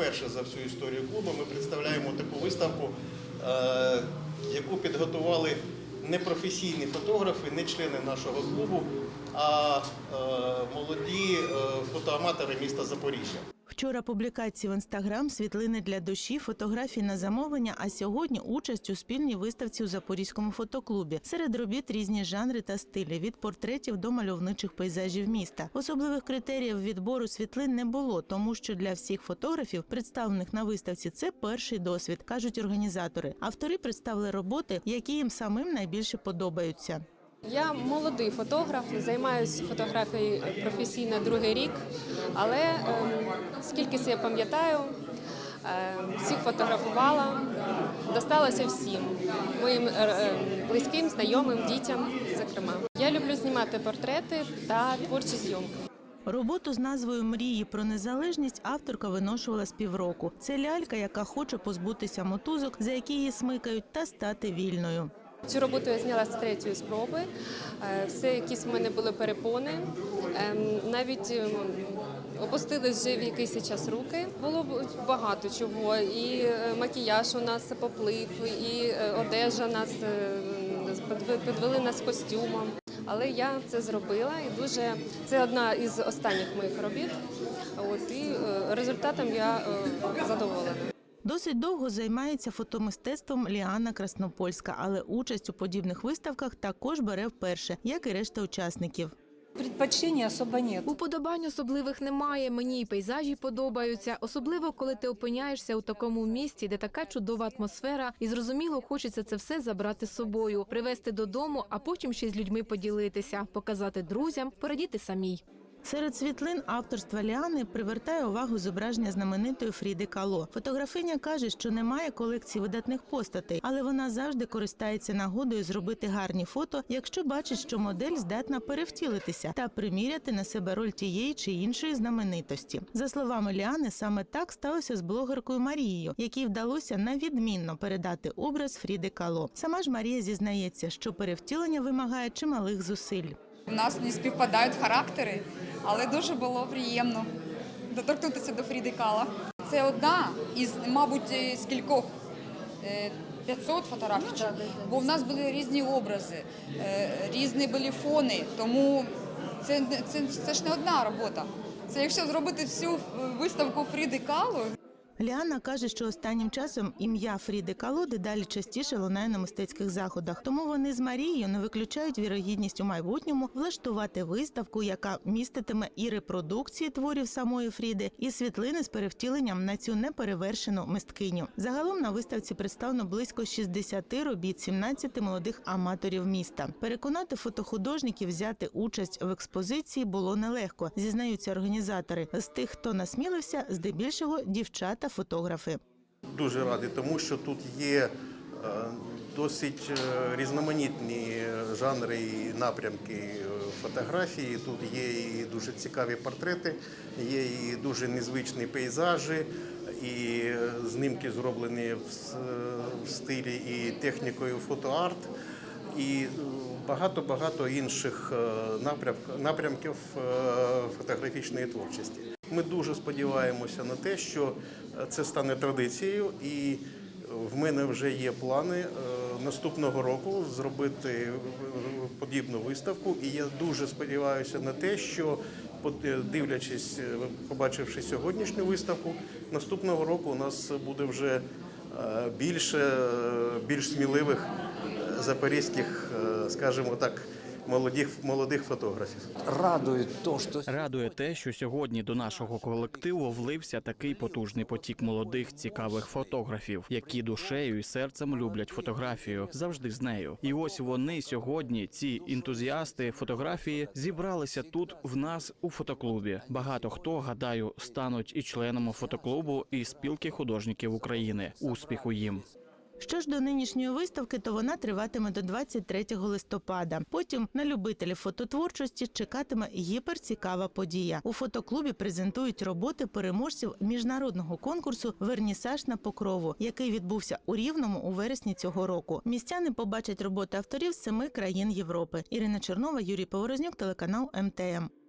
вперше за всю історію клубу ми представляємо таку виставку, е, яку підготували не професійні фотографи, не члени нашого клубу, а е, молоді е, фотоаматори міста Запоріжжя. Вчора публікації в інстаграм, світлини для душі, фотографії на замовлення. А сьогодні участь у спільній виставці у Запорізькому фотоклубі. Серед робіт різні жанри та стилі від портретів до мальовничих пейзажів міста. Особливих критеріїв відбору світлин не було, тому що для всіх фотографів, представлених на виставці, це перший досвід, кажуть організатори. Автори представили роботи, які їм самим найбільше подобаються. Я молодий фотограф, займаюся фотографією професійно другий рік, але ем, скільки себе пам'ятаю, ем, всіх фотографувала, досталося всім моїм е, е, близьким, знайомим, дітям. Зокрема, я люблю знімати портрети та творчі зйомки. Роботу з назвою Мрії про незалежність авторка виношувала з півроку. Це лялька, яка хоче позбутися мотузок, за які її смикають, та стати вільною. Цю роботу я зняла з третьої спроби. Е, Все якісь в мене були перепони. Ем, Навіть ем, опустились вже в якийсь час руки. Було багато чого. І е, макіяж у нас поплив, і е, одежа нас підве- підвели нас костюмом. Але я це зробила і дуже це одна із останніх моїх робіт. От і результатом я задоволена. Досить довго займається фотомистецтвом Ліана Краснопольська, але участь у подібних виставках також бере вперше, як і решта учасників. Предпочтений особо нет. Уподобань особливих немає. Мені і пейзажі подобаються, особливо коли ти опиняєшся у такому місті, де така чудова атмосфера, і зрозуміло, хочеться це все забрати з собою, привезти додому, а потім ще з людьми поділитися, показати друзям, порадіти самій. Серед світлин авторства Ліани привертає увагу зображення знаменитої Фріди Кало. Фотографиня каже, що немає колекції видатних постатей, але вона завжди користається нагодою зробити гарні фото, якщо бачить, що модель здатна перевтілитися та приміряти на себе роль тієї чи іншої знаменитості. За словами Ліани, саме так сталося з блогеркою Марією, якій вдалося навідмінно передати образ Фріди Кало. Сама ж Марія зізнається, що перевтілення вимагає чималих зусиль. У нас не співпадають характери, але дуже було приємно доторкнутися до Фріди Кала. Це одна із, мабуть, е, з кількох е, 500 фотографій, чи- бо в нас були різні образи, е, різні були фони, тому це, це, це ж не одна робота. Це якщо зробити всю е, виставку Фріди Калу, Ліана каже, що останнім часом ім'я Фріди Кало дедалі частіше лунає на мистецьких заходах. Тому вони з Марією не виключають вірогідність у майбутньому влаштувати виставку, яка міститиме і репродукції творів самої Фріди, і світлини з перевтіленням на цю неперевершену мисткиню. Загалом на виставці представлено близько 60 робіт 17 молодих аматорів міста. Переконати фотохудожників взяти участь в експозиції було нелегко, зізнаються організатори. З тих, хто насмілився, здебільшого дівчата фотографи. Дуже радий, тому що тут є е, досить е, різноманітні жанри і напрямки е, фотографії. Тут є і дуже цікаві портрети, є і дуже незвичні пейзажі, і знімки зроблені в стилі і технікою фотоарт. І багато-багато інших е, напрямків фотографічної творчості. Ми дуже сподіваємося на те, що е, це стане традицією, і в мене вже є плани е, наступного року зробити е, подібну виставку. І я дуже сподіваюся на те, що е, дивлячись, е, побачивши сьогоднішню виставку, наступного року у нас буде вже е, більше е, більш сміливих е, запорізьких, е, скажімо так, молодих, молодих фотографів. радует то, что Радує те, що сьогодні до нашого колективу влився такий потужний потік молодих цікавих фотографів, які душею і серцем люблять фотографію, завжди з нею. І ось вони сьогодні, ці ентузіасти фотографії, зібралися тут в нас у фотоклубі. Багато хто гадаю стануть і членами фотоклубу і спілки художників України. Успіху їм! Що ж до нинішньої виставки, то вона триватиме до 23 листопада. Потім на любителів фототворчості чекатиме гіперцікава подія. У фотоклубі презентують роботи переможців міжнародного конкурсу Вернісаж на покрову, який відбувся у Рівному у вересні цього року. Містяни побачать роботи авторів з семи країн Європи. Ірина Чернова, Юрій Поворознюк, телеканал МТМ.